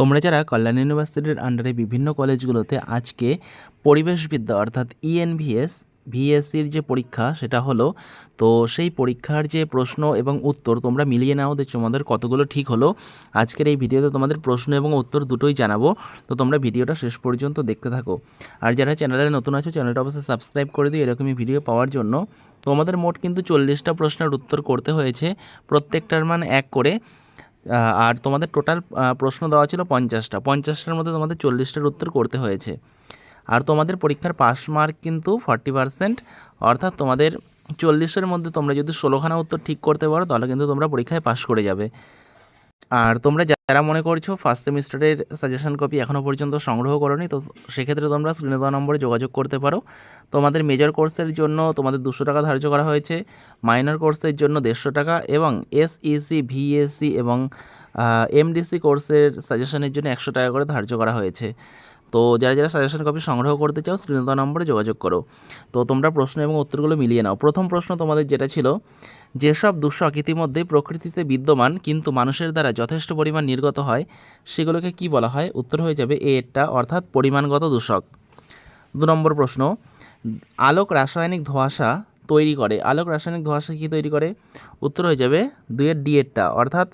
তোমরা যারা কল্যাণ ইউনিভার্সিটির আন্ডারে বিভিন্ন কলেজগুলোতে আজকে পরিবেশবিদ্যা অর্থাৎ E ইএনভিএস ভিএসসির যে পরীক্ষা সেটা হলো, তো সেই পরীক্ষার যে প্রশ্ন এবং উত্তর তোমরা মিলিয়ে নাও যে তোমাদের কতগুলো ঠিক হলো। আজকের এই ভিডিওতে তোমাদের প্রশ্ন এবং উত্তর দুটোই জানাব, তো তোমরা ভিডিওটা শেষ পর্যন্ত দেখতে থাকো। আর যারা চ্যানেলে নতুন আছো চ্যানেলটা অবশ্যই সাবস্ক্রাইব করে দিও এরকমই ভিডিও পাওয়ার জন্য। তোমাদের মোট কিন্তু চল্লিশটা প্রশ্নের উত্তর করতে হয়েছে, প্রত্যেকটার মান এক করে। আর তোমাদের টোটাল প্রশ্ন দেওয়া ছিল পঞ্চাশটা। পঞ্চাশটার মধ্যে তোমাদের চল্লিশটার উত্তর করতে হয়েছে। আর তোমাদের পরীক্ষার পাস মার্ক কিন্তু ফর্টি পারসেন্ট অর্থাৎ তোমাদের চল্লিশের মধ্যে তোমরা যদি ষোলোখানা উত্তর ঠিক করতে পারো, তাহলে কিন্তু তোমরা পরীক্ষায় পাশ করে যাবে। আর তোমরা যারা মনে করছ ফার্স্ট সেমিস্টারের সাজেশন কপি এখনও পর্যন্ত সংগ্রহ করনি, তো সেক্ষেত্রে তোমরা স্ক্রিনে দেওয়া নম্বরে যোগাযোগ করতে পারো। তোমাদের মেজর কোর্সের জন্য তোমাদের দুশো টাকা ধার্য করা হয়েছে মাইনর কোর্সের জন্য দেড়শো টাকা এবং এসইসি ভিএসসি এবং এমডিসি কোর্সের সাজেশনের জন্য একশো টাকা করে ধার্য করা হয়েছে। তো যারা যারা সাজেশন কপি সংগ্রহ করতে চাও স্ক্রিনে নম্বরে যোগাযোগ করো। তো তোমরা প্রশ্ন এবং উত্তরগুলো মিলিয়ে নাও। প্রথম প্রশ্ন তোমাদের যেটা ছিল, যেসব দূষক ইতিমধ্যেই প্রকৃতিতে বিদ্যমান কিন্তু মানুষের দ্বারা যথেষ্ট পরিমাণ নির্গত হয়, সেগুলোকে কি বলা হয়? উত্তর হয়ে যাবে এ এরটা অর্থাৎ পরিমাণগত দূষক দু নম্বর প্রশ্ন, আলোক রাসায়নিক ধোঁয়াশা তৈরি করে। আলোক রাসায়নিক ধোঁয়াশা কী তৈরি করে? উত্তর হয়ে যাবে দুইয়ের ডিএরটা অর্থাৎ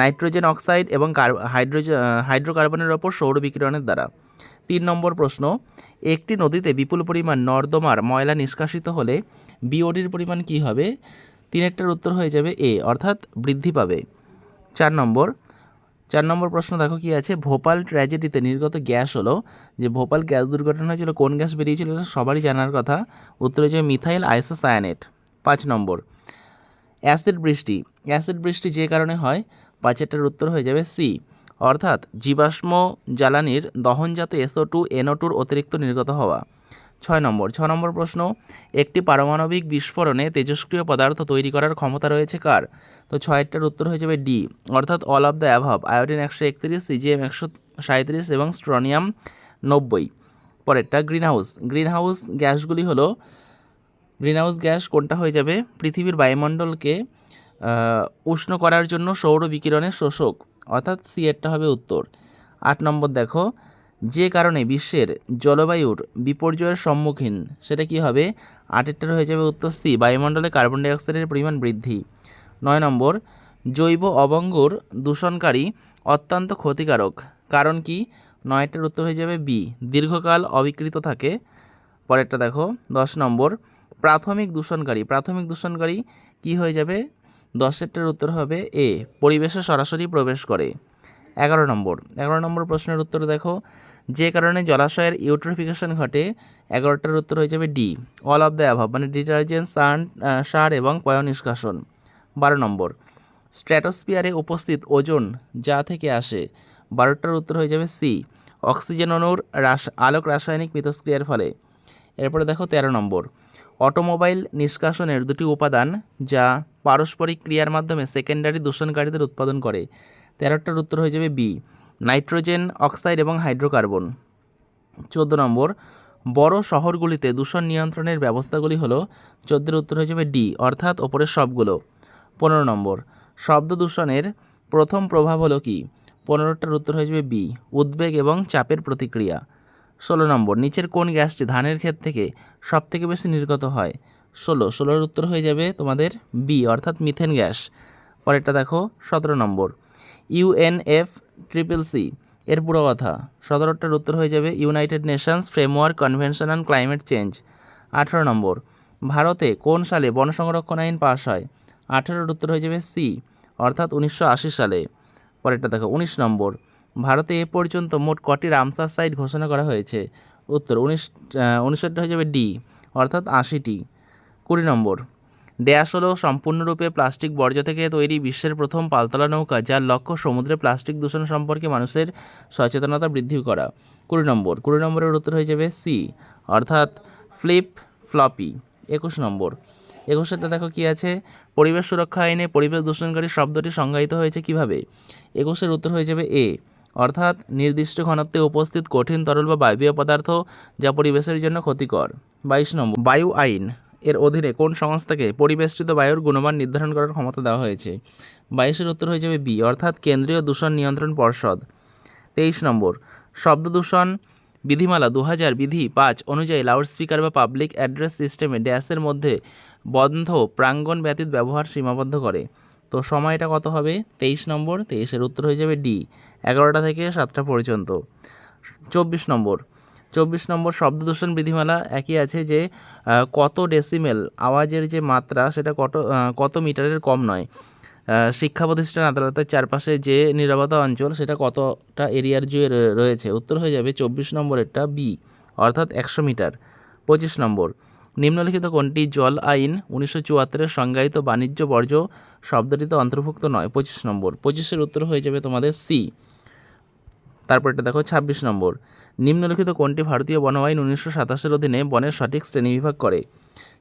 নাইট্রোজেন অক্সাইড এবং হাইড্রোজেন হাইড্রোকার্বনের ওপর সৌর বিকিরণের দ্বারা। তিন নম্বর প্রশ্ন, একটি নদীতে বিপুল পরিমাণ নর্দমার ময়লা নিষ্কাশিত হলে বিওডির পরিমাণ কী হবে? তিনেরটার উত্তর হয়ে যাবে এ, অর্থাৎ বৃদ্ধি পাবে। চার নম্বর চার নম্বর প্রশ্ন দেখো কি আছে? ভোপাল ট্র্যাজেডিতে নির্গত গ্যাস হলো, যে ভোপাল গ্যাস দুর্ঘটনা হয়েছিল, কোন গ্যাস বেরিয়েছিল এটা সবারই জানার কথা, উত্তর যাবে মিথাইল আইসোসায়ানেট। পাঁচ নম্বর, অ্যাসিড বৃষ্টি অ্যাসিড বৃষ্টি যে কারণে হয় পাঁচেরটার উত্তর হয়ে যাবে সি অর্থাৎ জীবাশ্ম জ্বালানির দহনজাত এসও টু, এনও টুর অতিরিক্ত নির্গত হওয়া। ছয় নম্বর, ছ নম্বর প্রশ্ন, একটি পারমাণবিক বিস্ফোরণে তেজস্ক্রিয় পদার্থ তৈরি করার ক্ষমতা রয়েছে কার? তো ছয়টার উত্তর হয়ে যাবে ডি অর্থাৎ all of the above iodine একশো একত্রিশ সিজিএম একশো সাঁত্রিশ এবং স্ট্রনিয়াম নব্বই। পরেরটা গ্রিন হাউস গ্রিন হাউস গ্যাসগুলি হলো গ্রিন হাউস গ্যাস কোনটা হয়ে যাবে? পৃথিবীর বায়ুমণ্ডলকে উষ্ণ করার জন্য সৌর বিকিরণের শোষক। অর্থাৎ সি এরটা হবে উত্তর। আট নম্বর দেখো, যে কারণে বিশ্বের জলবায়ুর বিপর্যয়ের সম্মুখীন, সেটা কি হবে? আটেরটার হয়ে যাবে উত্তর সি, বায়ুমণ্ডলে কার্বন ডাইঅক্সাইডের পরিমাণ বৃদ্ধি। নয় নম্বর, জৈব অবঙ্গর দূষণকারী অত্যন্ত ক্ষতিকারক। কারণ কি? নয়টার উত্তর হয়ে যাবে বি, দীর্ঘকাল অবিকৃত থাকে। পরেরটা দেখো, দশ নম্বর, প্রাথমিক দূষণকারী প্রাথমিক দূষণকারী কি হয়ে যাবে? দশেরটার উত্তর হবে এ, পরিবেশে সরাসরি প্রবেশ করে। এগারো নম্বর এগারো নম্বর প্রশ্নের উত্তর দেখো। যে কারণে জলাশয়ের ইউট্রিফিকেশন ঘটে, এগারোটার উত্তর হয়ে যাবে D all of the above মানে ডিটারজেন্ট সান সার এবং পয় নিষ্কাশন বারো নম্বর স্ট্র্যাটোস্পিয়ারে উপস্থিত ওজন যা থেকে আসে, বারোটার উত্তর হয়ে যাবে সি অক্সিজেন অণুর রাস, আলোক রাসায়নিক মিথস্ক্রিয়ার ফলে। এরপরে দেখো তেরো নম্বর অটোমোবাইল নিষ্কাশনের দুটি উপাদান যা পারস্পরিক ক্রিয়ার মাধ্যমে সেকেন্ডারি দূষণকারীদের উৎপাদন করে। তেরোটার উত্তর হয়ে যাবে বি নাইট্রোজেন, অক্সাইড এবং হাইড্রোকার্বন। চোদ্দ নম্বর, বড় শহরগুলিতে দূষণ নিয়ন্ত্রণের ব্যবস্থাগুলি হলো, চোদ্দের উত্তর হয়ে যাবে ডি অর্থাৎ ওপরের সবগুলো। পনেরো নম্বর, শব্দ দূষণের প্রথম প্রভাব হলো কি? পনেরোটার উত্তর হয়ে যাবে বি উদ্বেগ এবং চাপের প্রতিক্রিয়া। ষোলো নম্বর, নিচের কোন গ্যাসটি ধানের ক্ষেত থেকে সব থেকে বেশি নির্গত হয়? ষোলো, ষোলোর উত্তর হয়ে যাবে তোমাদের বি অর্থাৎ মিথেন গ্যাস। পরেরটা দেখো, সতেরো নম্বর। ইউএনএফ ট্রিপল সি এর পুরো কথা। সতেরোটার উত্তর হয়ে যাবে United Nations Framework Convention on Climate Change আঠেরো নম্বর, ভারতে কোন সালে বন সংরক্ষণ আইন পাস হয়? আঠেরোর উত্তর হয়ে যাবে সি অর্থাৎ উনিশশো আশি সালে। পরেরটা দেখো, উনিশ নম্বর। ভারতে এ পর্যন্ত মোট কটি রামসার সাইট ঘোষণা করা হয়েছে। উত্তর, উনিশ উনিশটা হয়ে যাবে ডি, অর্থাৎ আশিটি। কুড়ি নম্বর, ড্যাশ হলো সম্পূর্ণরূপে প্লাস্টিক বর্জ্য থেকে তৈরি বিশ্বের প্রথম পালতলা নৌকা, যার লক্ষ্য সমুদ্রে প্লাস্টিক দূষণ সম্পর্কে মানুষের সচেতনতা বৃদ্ধি করা। কুড়ি নম্বর, কুড়ি নম্বরের উত্তর হয়ে যাবে সি, অর্থাৎ ফ্লিপ ফ্লপি। একুশ নম্বর, একুশেরটা দেখো কি আছে? পরিবেশ সুরক্ষা আইনে পরিবেশ দূষণকারী শব্দটি সংজ্ঞায়িত হয়েছে কীভাবে? একুশের উত্তর হয়ে যাবে এ অর্থাৎ নির্দিষ্ট ঘনত্বে উপস্থিত কঠিন তরল বা বায়বীয় পদার্থ যা পরিবেশের জন্য ক্ষতিকর। বাইশ নম্বর, বায়ু আইন। এর অধীনে কোন সংস্থাকে পরিবেষ্টিত বায়ুর গুণমান নির্ধারণ করার ক্ষমতা দেওয়া হয়েছে? বাইশের উত্তর হয়ে যাবে বি, অর্থাৎ কেন্দ্রীয় দূষণ নিয়ন্ত্রণ পর্ষদ। তেইশ নম্বর শব্দদূষণ বিধিমালা দু হাজার বিধি পাঁচ অনুযায়ী লাউডস্পিকার বা পাবলিক অ্যাড্রেস সিস্টেমে ড্যাশের মধ্যে বন্ধ প্রাঙ্গণ ব্যতীত ব্যবহার সীমাবদ্ধ করে। তো সময়টা কত হবে? তেইশ নম্বর, তেইশের উত্তর হয়ে যাবে ডি, এগারোটা থেকে সাতটা পর্যন্ত। চব্বিশ নম্বর চব্বিশ নম্বর শব্দদূষণ বিধিমালা একই আছে যে কত ডেসিমেল আওয়াজের যে মাত্রা সেটা কত কত মিটারের কম নয়। শিক্ষা প্রতিষ্ঠান আদালতের চারপাশে যে নিরাপত্তা অঞ্চল সেটা কতটা এরিয়ার জুয়ে রয়ে- রয়েছে? উত্তর হয়ে যাবে চব্বিশ নম্বরেরটা বি অর্থাৎ একশো মিটার। পঁচিশ নম্বর নিম্নলিখিত কোনটি জল আইন উনিশশো চুয়াত্তরের সংজ্ঞায়িত বাণিজ্য বর্জ্য শব্দটিতে অন্তর্ভুক্ত নয়? পঁচিশ নম্বর। পঁচিশের উত্তর হয়ে যাবে তোমাদের সি তারপরটা দেখো, ছাব্বিশ নম্বর। নিম্নলিখিত কোনটি ভারতীয় বন আইন উনিশশো সাতাশের অধীনে বনের সঠিক শ্রেণীবিভাগ করে?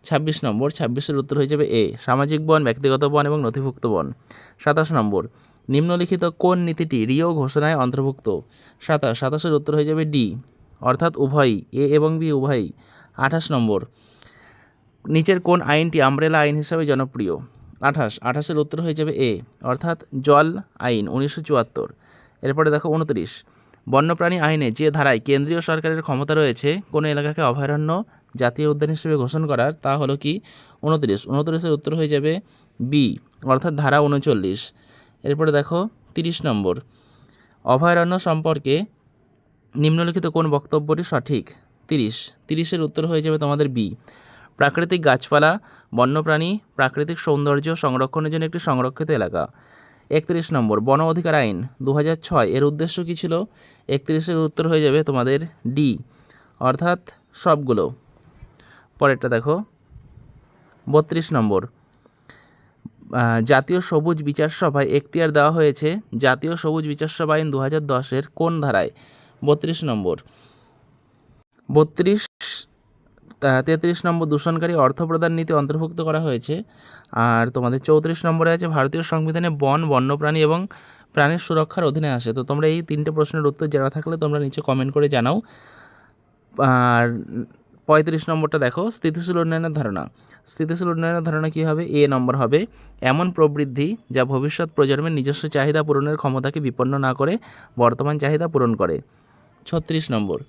ছাব্বিশ নম্বর। ছাব্বিশের উত্তর হয়ে যাবে এ সামাজিক বন, ব্যক্তিগত বন এবং নথিভুক্ত বন। সাতাশ নম্বর। নিম্নলিখিত কোন নীতিটি রিও ঘোষণায় অন্তর্ভুক্ত? সাতাশ। সাতাশের উত্তর হয়ে যাবে ডি অর্থাৎ উভয়ই, এ এবং বি উভয়ই। আঠাশ নম্বর। নিচের কোন আইনটি আমব্রেলা আইন হিসাবে জনপ্রিয়? আঠাশ, আঠাশের উত্তর হয়ে যাবে এ, অর্থাৎ জল আইন, উনিশশো চুয়াত্তর। এরপরে দেখো উনত্রিশ, বন্যপ্রাণী আইনে যে ধারায় কেন্দ্রীয় সরকারের ক্ষমতা রয়েছে, কোনো এলাকাকে অভয়ারণ্য, জাতীয় উদ্যান হিসেবে ঘোষণা করার, তা হলো কি? উনত্রিশ, উনত্রিশের উত্তর হয়ে যাবে বি, অর্থাৎ ধারা উনচল্লিশ। এরপরে দেখো তিরিশ নম্বর, অভয়ারণ্য সম্পর্কে নিম্নলিখিত কোন বক্তব্যটি সঠিক? তিরিশ, তিরিশের উত্তর হয়ে যাবে তোমাদের বি প্রাকৃতিক গাছপালা, বন্যপ্রাণী, প্রাকৃতিক সৌন্দর্য সংরক্ষণের জন্য একটি সংরক্ষিত এলাকা। একত্রিশ নম্বর, বন অধিকার আইন দু ছয়। এর উদ্দেশ্য কী ছিল? একত্রিশের উত্তর হয়ে যাবে তোমাদের ডি অর্থাৎ সবগুলো। পরেরটা দেখো। বত্রিশ নম্বর জাতীয় সবুজ বিচার সভায় এখতিয়ার দেওয়া হয়েছে। জাতীয় সবুজ বিচার সভা আইন দু হাজার দশের কোন ধারায়? বত্রিশ নম্বর, বত্রিশ তেত্রিশ নম্বর দূষণকারী অর্থ প্রদান নীতি অন্তর্ভুক্ত করা হয়েছে। আর তোমাদের চৌত্রিশ নম্বরে আছে, ভারতীয় সংবিধানে বন, বন্যপ্রাণী এবং প্রাণীর সুরক্ষার অধীনে আসে। তো তোমরা এই তিনটে প্রশ্নের উত্তর জানা থাকলে তোমরা নিচে কমেন্ট করে জানাও। আর পঁয়ত্রিশ নম্বরটা দেখো, স্থিতিশীল উন্নয়নের ধারণা। স্থিতিশীল উন্নয়নের ধারণা কী হবে? এ নম্বর হবে, এমন প্রবৃদ্ধি যা ভবিষ্যৎ প্রজন্মের নিজস্ব চাহিদা পূরণের ক্ষমতাকে বিপন্ন না করে বর্তমান চাহিদা পূরণ করে। ছত্রিশ নম্বর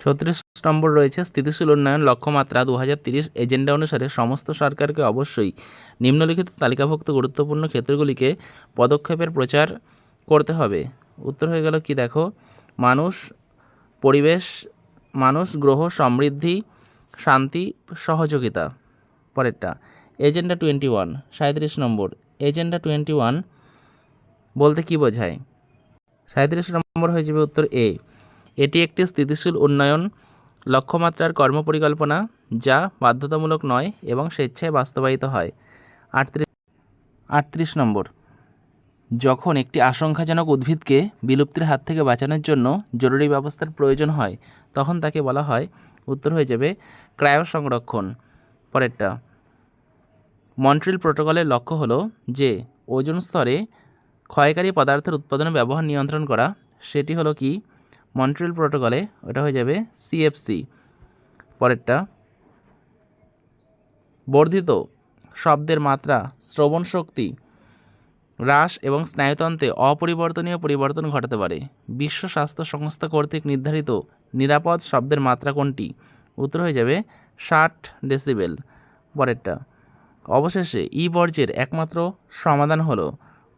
ছত্রিশ নম্বর রয়েছে স্থিতিশীল উন্নয়ন লক্ষ্যমাত্রা দু এজেন্ডা অনুসারে সমস্ত সরকারকে অবশ্যই নিম্নলিখিত তালিকাভুক্ত গুরুত্বপূর্ণ ক্ষেত্রগুলিকে পদক্ষেপের প্রচার করতে হবে। উত্তর হয়ে গেল কি দেখো? মানুষ, পরিবেশ, মানুষ, গ্রহ, সমৃদ্ধি, শান্তি, সহযোগিতা। পরেরটা, এজেন্ডা টোয়েন্টি ওয়ান সাঁত্রিশ নম্বর। এজেন্ডা টোয়েন্টি ওয়ান বলতে কী বোঝায়? সাঁত্রিশ নম্বর হয়ে যাবে উত্তর এ। এটি একটি স্থিতিশীল উন্নয়ন লক্ষ্যমাত্রার কর্মপরিকল্পনা যা বাধ্যতামূলক নয় এবং স্বেচ্ছায় বাস্তবায়িত হয়। আটত্রিশ আটত্রিশ নম্বর। যখন একটি আশঙ্কাজনক উদ্ভিদকে বিলুপ্তির হাত থেকে বাঁচানোর জন্য জরুরি ব্যবস্থার প্রয়োজন হয়, তখন তাকে বলা হয়, উত্তর হয়ে যাবে ক্রায় সংরক্ষণ পরেরটা, মন্ট্রিল প্রোটোকলের লক্ষ্য হলো যে, ওজন স্তরে ক্ষয়কারী পদার্থের উৎপাদন, ব্যবহার, নিয়ন্ত্রণ করা, সেটি হলো কি? মন্ট্রিল প্রোটোকলে ওটা হয়ে যাবে সিএফসি পরেরটা, বর্ধিত শব্দের মাত্রা, শ্রবণ শক্তি, হ্রাস এবং স্নায়ুতন্ত্রে অপরিবর্তনীয় পরিবর্তন ঘটাতে পারে। বিশ্ব স্বাস্থ্য সংস্থা কর্তৃক নির্ধারিত নিরাপদ শব্দের মাত্রা কোনটি? উত্তর হয়ে যাবে ষাট ডেসিবেল। পরেরটা, অবশেষে ই বর্জ্যের একমাত্র সমাধান হলো।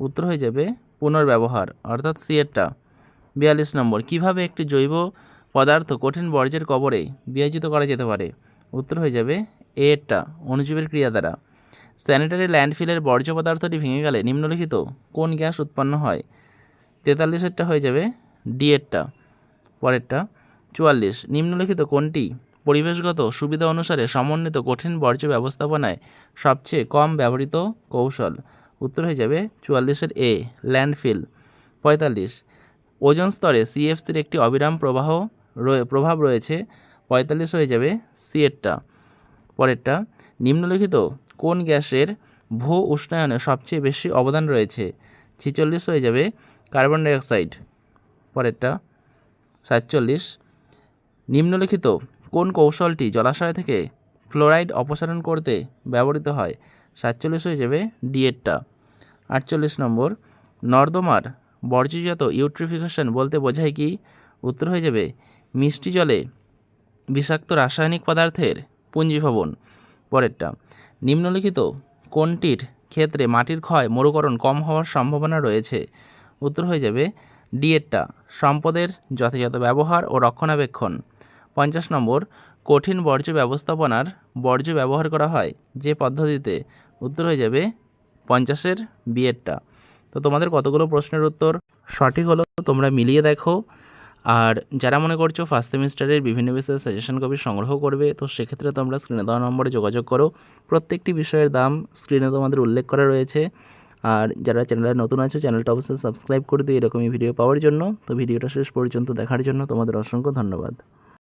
উত্তর হয়ে যাবে পুনর্ব্যবহার, অর্থাৎ সিএরটা বিয়াল্লিশ নম্বর, কীভাবে একটি জৈব পদার্থ কঠিন বর্জ্যের কবরে বিয়োজিত করা যেতে পারে? উত্তর হয়ে যাবে এরটা অণুজীবের ক্রিয়া দ্বারা। স্যানিটারি ল্যান্ডফিলের বর্জ্য পদার্থটি ভেঙে গেলে নিম্নলিখিত কোন গ্যাস উৎপন্ন হয়? তেতাল্লিশেরটা হয়ে যাবে ডিএরটা পরেরটা চুয়াল্লিশ। নিম্নলিখিত কোনটি পরিবেশগত সুবিধা অনুসারে সমন্বিত কঠিন বর্জ্য ব্যবস্থাপনায় সবচেয়ে কম ব্যবহৃত কৌশল? উত্তর হয়ে যাবে, চুয়াল্লিশের এ, ল্যান্ডফিল, পঁয়তাল্লিশ। ওজন স্তরে সিএফসির একটি অবিরাম প্রবাহ প্রভাব রয়েছে, পঁয়তাল্লিশ হয়ে যাবে সিএরটা পরেরটা নিম্নলিখিত কোন গ্যাসের ভূ উষ্ণায়নে সবচেয়ে বেশি অবদান রয়েছে? ছিচল্লিশ হয়ে যাবে কার্বন ডাইঅক্সাইড। পরেরটা সাতচল্লিশ, নিম্নলিখিত কোন কৌশলটি জলাশয় থেকে ফ্লোরাইড অপসারণ করতে ব্যবহৃত হয়? সাতচল্লিশ হয়ে যাবে ডিএরটা আটচল্লিশ নম্বর, নর্দমার বর্জ্যজাত ইউট্রিফিকেশন বলতে বোঝায় কি? উত্তর হয়ে যাবে, মিষ্টি জলে বিষাক্ত রাসায়নিক পদার্থের পুঞ্জীভবন। পরেরটা, নিম্নলিখিত কোনটির ক্ষেত্রে মাটির ক্ষয়, মরুকরণ কম হওয়ার সম্ভাবনা রয়েছে? উত্তর হয়ে যাবে ডিএটটা সম্পদের যথাযথ ব্যবহার ও রক্ষণাবেক্ষণ। পঞ্চাশ নম্বর, কঠিন বর্জ্য ব্যবস্থাপনার বর্জ্য ব্যবহার করা হয় যে পদ্ধতিতে? উত্তর হয়ে যাবে, পঞ্চাশের বিয়েরটা তো তোমাদের কতগুলো প্রশ্নের উত্তর? সঠিক হলো, তোমরা মিলিয়ে দেখো। আর যারা মনে করছ ফার্স্ট সেমিস্টারের বিভিন্ন বিষয়ে সাজেশন কপি সংগ্রহ করবে, তো সেক্ষেত্রে তোমরা স্ক্রিনে দেওয়া নম্বরে যোগাযোগ করো। প্রত্যেকটি বিষয়ের দাম স্ক্রিনে তোমাদের উল্লেখ করা রয়েছে। আর যারা চ্যানেলে নতুন আছো চ্যানেলটা অবশ্যই সাবস্ক্রাইব করে দিও, এরকমই ভিডিও পাওয়ার জন্য। তো ভিডিওটা শেষ পর্যন্ত দেখার জন্য তোমাদের অসংখ্য ধন্যবাদ।